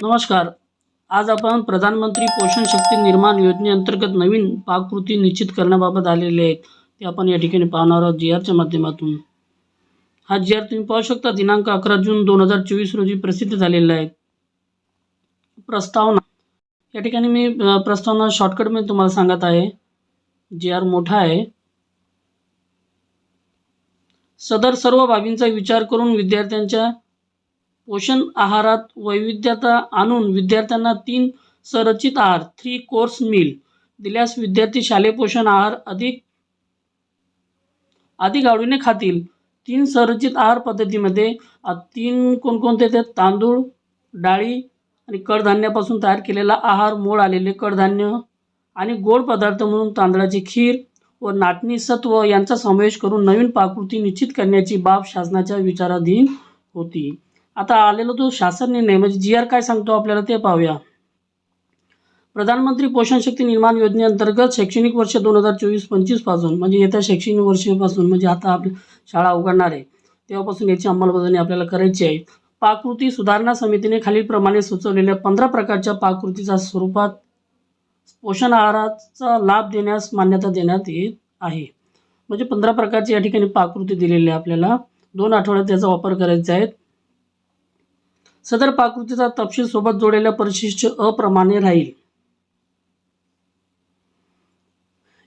नमस्कार. आज आपण प्रधानमंत्री पोषण शक्ती निर्माण योजनेअंतर्गत नवीन पाककृती निश्चित करण्याबाबत आलेले आहेत. ते आपण या ठिकाणी पाहणार आहोत जी आरच्या माध्यमातून. हा जी आर तुम्ही पाहू शकता दिनांक अकरा जून दोन हजार चोवीस रोजी प्रसिद्ध झालेला आहे. प्रस्तावना. या ठिकाणी मी प्रस्तावना प्रस्तावना शॉर्टकटमध्ये तुम्हाला सांगत आहे. जी आर मोठा आहे. सदर सर्व बाबींचा विचार करून विद्यार्थ्यांच्या पोषण आहारात वैविध्यता आणून विद्यार्थ्यांना तीन संरचित आहार थ्री कोर्स मील दिल्यास विद्यार्थी शालेय पोषण आहार अधिक अधिक आवडीने खातील. तीन संरचित आहार पद्धतीमध्ये तीन कोणकोणते ते तांदूळ डाळी आणि कडधान्यापासून तयार केलेला आहार मोड आलेले कडधान्य आणि गोड पदार्थ म्हणून तांदळाची खीर व नाटणी सत्व यांचा समावेश करून नवीन पाककृती निश्चित करण्याची बाब शासनाच्या विचाराधीन होती. आता आलेला तो शासन निर्णय म्हणजे जी आर काय सांगतो आपल्याला ते पाहूया. प्रधानमंत्री पोषण शक्ती निर्माण योजनेअंतर्गत शैक्षणिक वर्ष दोन हजार चोवीस पंचवीसपासून म्हणजे येत्या शैक्षणिक वर्षापासून म्हणजे आता आपली शाळा उघडणार आहे. तेव्हापासून याची अंमलबजावणी आपल्याला करायची आहे. पाककृती सुधारणा समितीने खालीलप्रमाणे सुचवलेल्या पंधरा प्रकारच्या पाककृतीच्या स्वरूपात पोषण आहाराचा लाभ देण्यास मान्यता देण्यात येत आहे. म्हणजे पंधरा प्रकारची या ठिकाणी पाककृती दिलेली आहे आपल्याला. दोन आठवड्यात त्याचा वापर करायचा आहे. सदर पाककृतीचा तपशील सोबत जोडलेल्या परिशिष्ट अप्रमाणे राहील.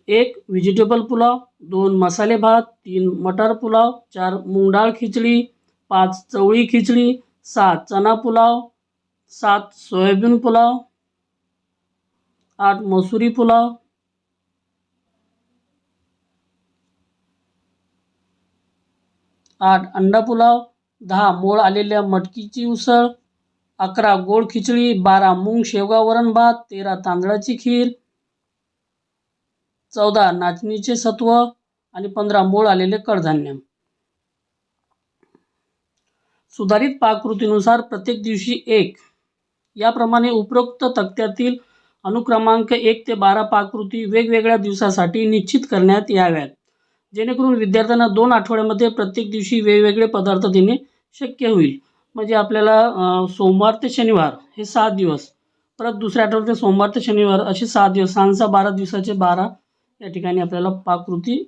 एक व्हेजिटेबल पुलाव. दोन मसाले भात. तीन मटार पुलाव. चार मूग डाळ खिचडी. पाच चवळी खिचडी. सात चना पुलाव. सात सोयाबीन पुलाव. आठ मसुरी पुलाव. आठ अंडा पुलाव. दहा मोड आलेल्या मटकीची उसळ अकरा गोड खिचडी बारा मूंग शेवगा वरण भात तेरा तांदळाची खीर चौदा नाचणीचे सत्व आणि पंधरा मोड आलेले कडधान्य. सुधारित पाककृतीनुसार प्रत्येक दिवशी एक. याप्रमाणे उपरोक्त तक्त्यातील अनुक्रमांक एक ते बारा पाककृती वेगवेगळ्या दिवसासाठी निश्चित करण्यात याव्यात. जेणेकरून विद्यार्थ्यांना दोन आठवड्यामध्ये प्रत्येक दिवशी वेगवेगळे पदार्थ देणे शक्य होईल. म्हणजे आपल्याला सोमवार ते शनिवार हे सात दिवस. परत दुसऱ्या आठवड्यात सोमवार ते शनिवार असे सात दिवस. सांजा बारा दिवसाचे बारा या ठिकाणी आपल्याला पाककृती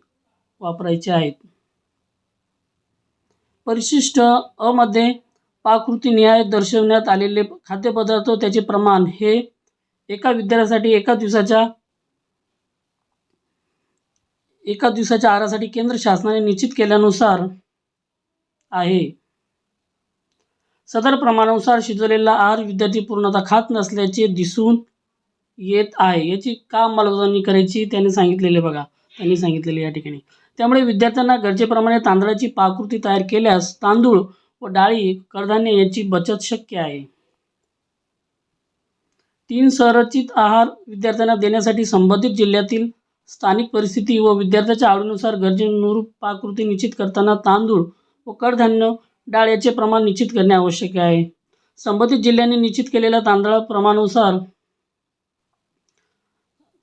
वापरायची आहेत. परिशिष्ट अमध्ये मध्ये पाककृती न्याय दर्शवण्यात आलेले खाद्यपदार्थ त्याचे प्रमाण हे एका विद्यार्थ्यासाठी एका दिवसाच्या एका दिवसाच्या आहारासाठी केंद्र शासनाने निश्चित केल्यानुसार आहे. सदर प्रमाणानुसार शिजवलेला आहार विद्यार्थी पूर्णतः खात नसल्याचे दिसून येत आहे. याची का अंमलबजावणी करायची त्यांनी सांगितलेले बघा. त्यांनी सांगितलेले या ठिकाणी. त्यामुळे विद्यार्थ्यांना गरजेप्रमाणे तांदळाची पाककृती तयार केल्यास तांदूळ व डाळी कडधान्य यांची बचत शक्य आहे. तीन संरचित आहार विद्यार्थ्यांना देण्यासाठी संबंधित जिल्ह्यातील स्थानिक परिस्थिती व विद्यार्थ्याच्या आवडीनुसार गरजेनुरूप पाकृती निश्चित करताना तांदूळ व कडधान्य डाळ याचे प्रमाण निश्चित करणे आवश्यक आहे. संबंधित जिल्ह्यांनी निश्चित केलेल्या तांदळा प्रमाणानुसार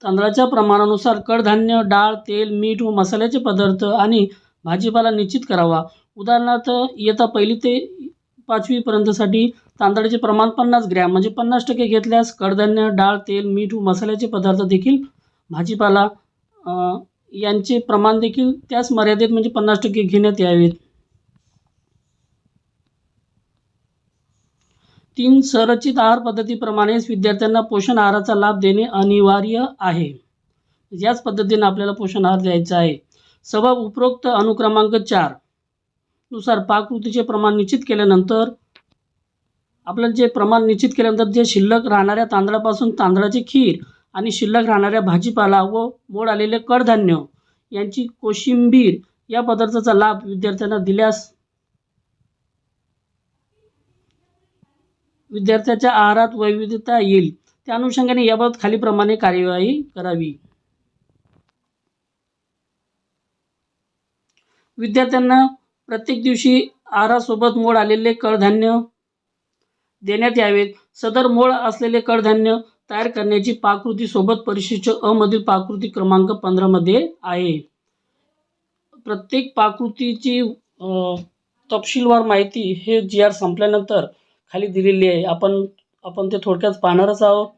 तांदळाच्या प्रमाणानुसार कडधान्य डाळ तेल मीठ व मसाल्याचे पदार्थ आणि भाजीपाला निश्चित करावा. उदाहरणार्थ इयत्ता पहिली ते पाचवीपर्यंतसाठी तांदळाचे प्रमाण पन्नास ग्रॅम म्हणजे पन्नास टक्के घेतल्यास कडधान्य डाळ तेल मीठ व मसाल्याचे पदार्थ देखील भाजीपाला यांचे प्रमाण देखील त्याच मर्यादेत म्हणजे पन्नास टक्के घेण्यात यावेत. तीन संरचित आहार पद्धतीप्रमाणेच विद्यार्थ्यांना पोषण आहाराचा लाभ देणे अनिवार्य आहे. याच पद्धतीने आपल्याला पोषण आहार द्यायचा आहे. सबब उपरोक्त अनुक्रमांक चारनुसार पाककृतीचे प्रमाण निश्चित केल्यानंतर आपल्याला जे प्रमाण निश्चित केल्यानंतर जे शिल्लक राहणाऱ्या तांदळापासून तांदळाची खीर आणि शिल्लक राहणाऱ्या भाजीपाला व मोड आलेले कडधान्य यांची कोशिंबीर या पदार्थाचा लाभ विद्यार्थ्यांना दिल्यास विद्यार्थ्याच्या आहारात वैविध्यता येईल. त्या अनुषंगाने याबाबत खालीप्रमाणे कार्यवाही करावी. विद्यार्थ्यांना प्रत्येक दिवशी आहारासोबत मोड आलेले कडधान्य देण्यात यावेत. सदर मोड असलेले कडधान्य तयार करण्याची पाककृती सोबत परिशिष्ट अमधील मधील पाककृती क्रमांक पंधरामध्ये आहे. प्रत्येक पाककृतीची तपशीलवार माहिती हे जी आर संपल्यानंतर खाली दिलेली आहे. आपण आपण ते थोडक्यात पाहणारच आहोत.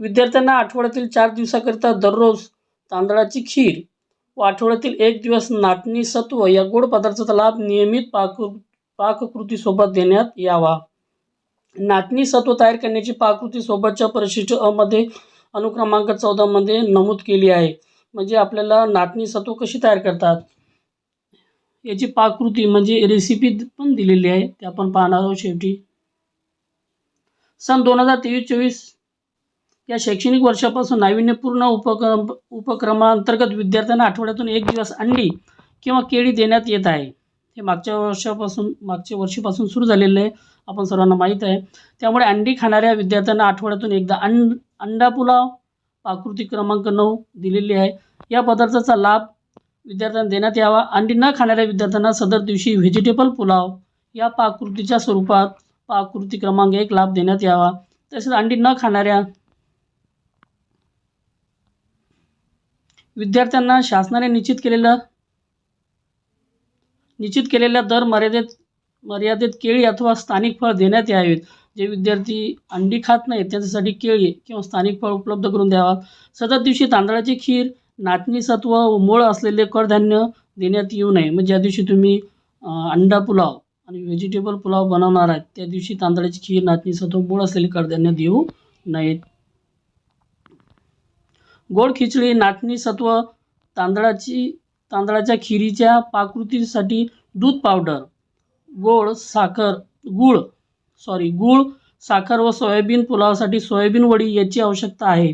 विद्यार्थ्यांना आठवड्यातील चार दिवसाकरिता दररोज तांदळाची खीर व आठवड्यातील एक दिवस नाटणी सत्व या गोड पदार्थाचा लाभ नियमित पाक पाककृतीसोबत देण्यात यावा. नाटणी सत्व तयार करण्याची पाककृती सोबतच्या परिशिष्ट अमध्ये अनुक्रमांक चौदामध्ये नमूद केली आहे. म्हणजे आपल्याला नाटणी सत्व कशी तयार करतात? याची पाककृती म्हणजे रेसिपी पण दिलेली आहे. ते आपण पाहणार आहोत शेवटी. सन दोन हजार तेवीस चोवीस या शैक्षणिक वर्षापासून नाविन्यपूर्ण उपक्रम उपक्रमांतर्गत विद्यार्थ्यांना आठवड्यातून एक दिवस अंडी किंवा केळी देण्यात येत आहे. हे मागच्या वर्षापासून मागच्या वर्षीपासून सुरू झालेलं आहे. आपण सर्वांना माहीत आहे. त्यामुळे अंडी खाणाऱ्या विद्यार्थ्यांना आठवड्यातून एकदा अंड अंडा पुलाव पाकृती क्रमांक नऊ दिलेली आहे. या पदार्थाचा लाभ विद्यार्थ्यांना देण्यात यावा. अंडी न खाणाऱ्या विद्यार्थ्यांना सदर दिवशी व्हेजिटेबल पुलाव या पाककृतीच्या स्वरूपात पाककृती क्रमांक एक लाभ देण्यात यावा. तसेच अंडी न खाणाऱ्या विद्यार्थ्यांना शासनाने निश्चित केलेलं निश्चित केलेल्या दर मर्यादेत मर्यादेत केळी अथवा स्थानिक फळ देण्यात यावेत. जे विद्यार्थी अंडी खात नाहीत त्यांच्यासाठी केळी किंवा स्थानिक फळ उपलब्ध करून द्यावा. सदर दिवशी तांदळाची खीर नाचणीसत्व व मूळ असलेले कडधान्य देण्यात येऊ नये. म्हणजे ज्या दिवशी तुम्ही अंडा पुलाव आणि व्हेजिटेबल पुलाव बनवणार आहेत त्या दिवशी तांदळाची खीर नाचणीसत्व मूळ असलेले कडधान्य देऊ नयेत. गोड खिचडी नाचणीसत्व तांदळाची तांदळाच्या खिरीच्या पाकृतीसाठी दूध पावडर गोड साखर गूळ सॉरी गूळ साखर व सोयाबीन पुलावासाठी सोयाबीन वडी याची आवश्यकता आहे.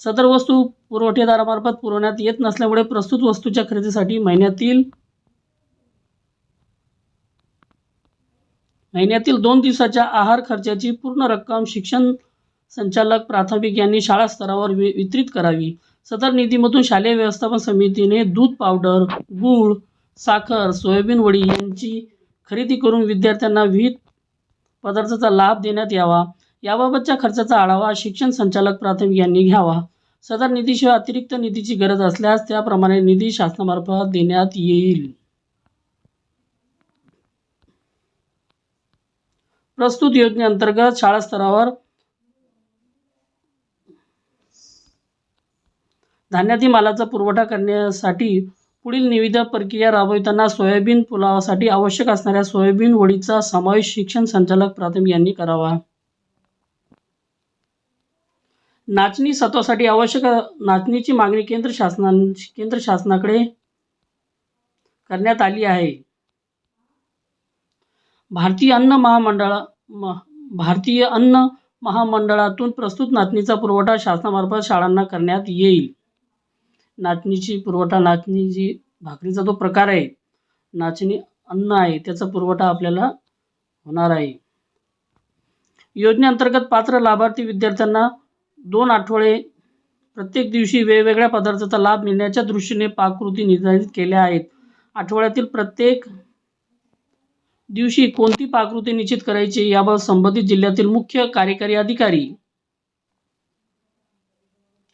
सदर वस्तू पुरवठेदारामार्फत पुरवण्यात येत नसल्यामुळे प्रस्तुत वस्तूच्या खरेदीसाठी महिन्यातील महिन्यातील दोन दिवसाच्या आहार खर्चाची पूर्ण रक्कम शिक्षण संचालक प्राथमिक यांनी शाळा स्तरावर वि वितरित करावी. सदर निधीमधून शालेय व्यवस्थापन समितीने दूध पावडर गूळ साखर सोयाबीन वडी यांची खरेदी करून विद्यार्थ्यांना विविध पदार्थाचा लाभ देण्यात यावा. याबाबतच्या खर्चाचा आढावा शिक्षण संचालक प्राथमिक यांनी घ्यावा. सदर निधीशिवाय अतिरिक्त निधीची गरज असल्यास त्याप्रमाणे निधी शासनामार्फत देण्यात येईल. प्रस्तुत योजनेअंतर्गत शाळा स्तरावर धान्यातील मालाचा पुरवठा करण्यासाठी पुढील निविदा प्रक्रिया राबविताना सोयाबीन पुलावासाठी आवश्यक असणाऱ्या सोयाबीन वडीचा समावेश शिक्षण संचालक प्राथमिक यांनी करावा. नाचणी सत्वासाठी आवश्यक नाचणीची मागणी केंद्र शासना केंद्र शासनाकडे करण्यात आली आहे. भारतीय अन्न महामंडळा भारतीय अन्न महामंडळातून प्रस्तुत नाचणीचा पुरवठा शासनामार्फत शाळांना करण्यात येईल. नाचणीची पुरवठा नाचणी जी भाकरीचा जो प्रकार आहे नाचणी अन्न आहे त्याचा पुरवठा आपल्याला होणार आहे. योजनेअंतर्गत पात्र लाभार्थी विद्यार्थ्यांना दोन आठवडे प्रत्येक दिवशी वेगवेगळ्या पदार्थाचा लाभ मिळण्याच्या दृष्टीने पाककृती निर्धारित केल्या आहेत. आठवड्यातील प्रत्येक दिवशी कोणती पाककृती निश्चित करायची याबाबत संबंधित जिल्ह्यातील मुख्य कार्यकारी अधिकारी.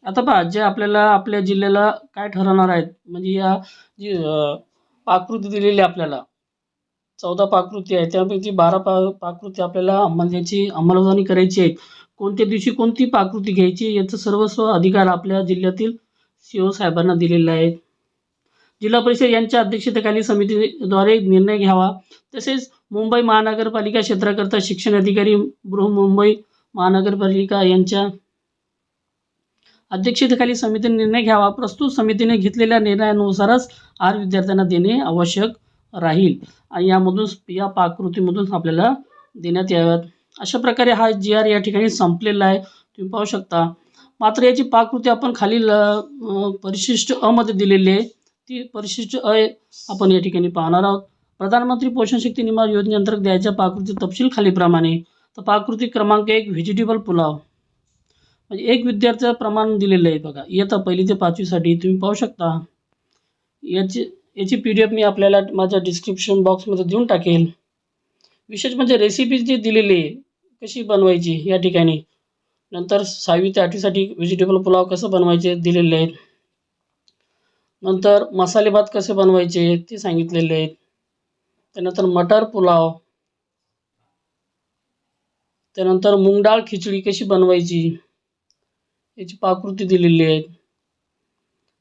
आता पहा जे आपल्याला आपल्या जिल्ह्याला काय ठरवणार आहेत? म्हणजे या जी पाककृती दिलेली आहे आपल्याला चौदा पाककृती आहे त्यापैकी बारा पा पाककृती आपल्याला म्हणजे अंमलबजावणी करायची आहे कोणत्या दिवशी कोणती पाककृती घ्यायची याचं सर्वस्व अधिकार आपल्या जिल्ह्यातील सी ओ साहेबांना दिलेला आहे. जिल्हा परिषद यांच्या अध्यक्षतेखाली समितीद्वारे निर्णय घ्यावा. तसेच मुंबई महानगरपालिका क्षेत्राकरता शिक्षण अधिकारी बृहमुंबई महानगरपालिका यांच्या अध्यक्षतेखाली समितीने निर्णय घ्यावा. प्रस्तुत समितीने घेतलेल्या निर्णयानुसारच आर विद्यार्थ्यांना देणे आवश्यक राहील. आणि यामधून या पाककृतीमधून आपल्याला देण्यात याव्यात. अशा प्रकारे हा जी आर या ठिकाणी संपलेला आहे. तुम्ही पाहू शकता. मात्र याची पाककृती आपण खालील परिशिष्ट अमध्ये दिलेली आहे. ती परिशिष्ट अ आपण या ठिकाणी पाहणार आहोत. प्रधानमंत्री पोषण शक्ती निर्माण योजनेअंतर्गत द्यायच्या पाककृती तपशील खालीप्रमाणे तर पाककृती क्रमांक एक व्हेजिटेबल पुलाव. म्हणजे एक विद्यार्थ्याचं प्रमाण दिलेलं आहे बघा. इयत्ता पहिली ते पाचवीसाठी तुम्ही पाहू शकता. याची याची पी डी एफ मी आपल्याला माझ्या डिस्क्रिप्शन बॉक्समध्ये देऊन टाकेल. विशेष म्हणजे रेसिपी जी दिलेली आहे कशी बनवायची या ठिकाणी? नंतर सहावी ते आठवीसाठी व्हेजिटेबल पुलाव कसं बनवायचे दिलेले आहेत. नंतर मसाले भात कसे बनवायचे ते सांगितलेले आहेत. त्यानंतर मटर पुलाव. त्यानंतर मुंगडाळ खिचडी कशी बनवायची याची पाककृती दिलेली आहेत.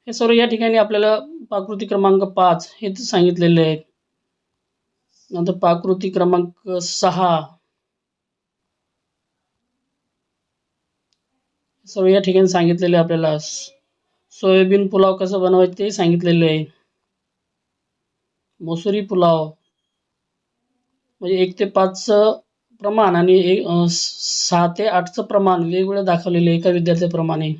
हे सर्व या ठिकाणी आपल्याला पाकृती क्रमांक पाच हे सांगितलेले आहेत. नंतर पाककृती क्रमांक सहा. सर्व या ठिकाणी सांगितलेले आहे आपल्याला. सोयाबीन पुलाव कसं बनवायचं ते सांगितलेलं आहे. मसुरी पुलाव. म्हणजे एक ते पाचचं प्रमाण आणि एक सहा ते आठचं प्रमाण वेगवेगळं दाखवलेलं आहे एका विद्यार्थ्याप्रमाणे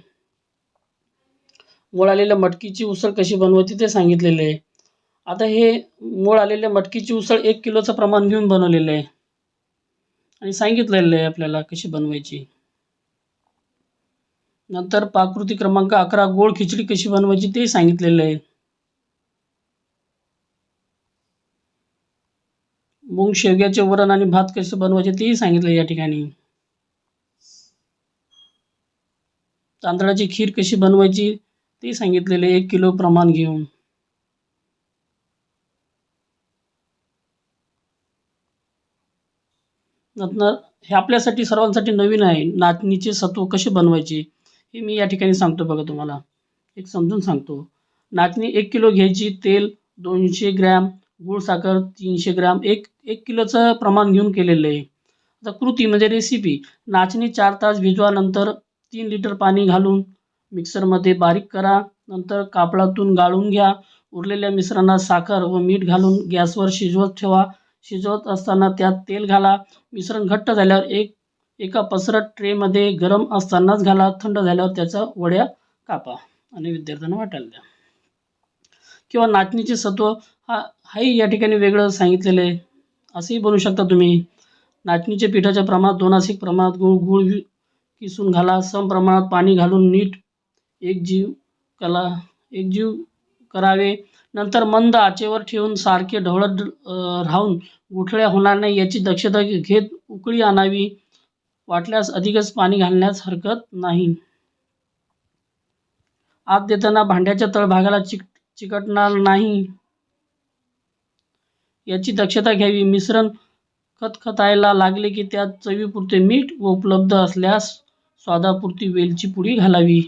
मूळ आलेल्या मटकीची उसळ कशी बनवायची ते सांगितलेले आहे. आता हे मूळ आलेल्या मटकीची उसळ एक किलोचं प्रमाण घेऊन बनवलेलं आहे. आणि सांगितलेलं आहे आपल्याला कशी बनवायची. नंतर पाककृती क्रमांक अकरा गोळ खिचडी कशी बनवायची ते सांगितलेलं आहे. मूग शेवग्याचे वरण आणि भात कसे बनवायचे तेही सांगितले या ठिकाणी. तांदळाची खीर कशी बनवायची ते सांगितलेले एक किलो प्रमाण घेऊन. नंतर हे आपल्यासाठी सर्वांसाठी नवीन आहे. नाचणीचे सत्व कसे बनवायचे? हे मी या ठिकाणी सांगतो बघा तुम्हाला. एक समजून सांगतो. नाचणी एक किलो घ्यायची तेल दोनशे ग्रॅम गूळ साखर तीनशे ग्रॅम एक एक किलोचं प्रमाण घेऊन केलेलं आहे. आता कृती म्हणजे रेसिपी नाचणी चार तास भिजवा नंतर तीन लिटर पाणी घालून मिक्सरमध्ये बारीक करा. नंतर कापडातून गाळून घ्या. उरलेल्या मिश्रणात साखर व मीठ घालून गॅसवर शिजवत ठेवा. शिजवत असताना त्यात तेल घाला. मिश्रण घट्ट झाल्यावर एक एका पसरट ट्रेमध्ये गरम असतानाच घाला थंड झाल्यावर त्याचा वड्या कापा आणि विद्यार्थ्यांना वाटायला द्या. किंवा नाचणीचे सत्व हा हाही या ठिकाणी वेगळं सांगितलेलं आहे. असंही बनवू शकता तुम्ही. नाचणीच्या पिठाच्या प्रमाणात दोनासिक प्रमाणात गुळ गुळ किसून घाला सम प्रमाणात पाणी घालून नीट एक जीव कला एकजीव करावे. नंतर मंद आचेवर ठेवून सारखे ढवळत राहून गुठळ्या होणार नाही याची दक्षता घेत उकळी आणावी. वाटल्यास अधिकच पाणी घालण्यास हरकत नाही. आत देताना भांड्याच्या तळभागाला चिक चिकटणार नाही. याची दक्षता घ्यावी. मिश्रण खतखतायला लागले की त्यात चवीपुरते मीठ व उपलब्ध असल्यास स्वादापुरती वेलची पुडी घालावी.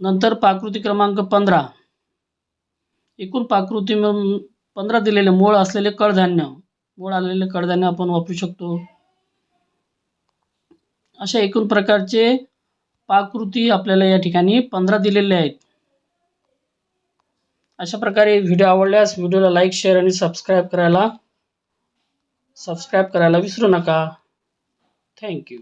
नंतर पाकृती क्रमांक पंधरा. एकूण पाकृती पंधरा दिलेले मूळ असलेले कडधान्य. मूळ आलेले कडधान्य आपण वापरू शकतो. अशा एकूण प्रकारचे पाककृती आपल्याला या ठिकाणी पंधरा दिलेले आहेत. अशा प्रकारे व्हिडिओ आवडल्यास व्हिडिओला लाईक शेअर आणि सबस्क्राईब करायला सबस्क्राईब करायला विसरू नका. थँक्यू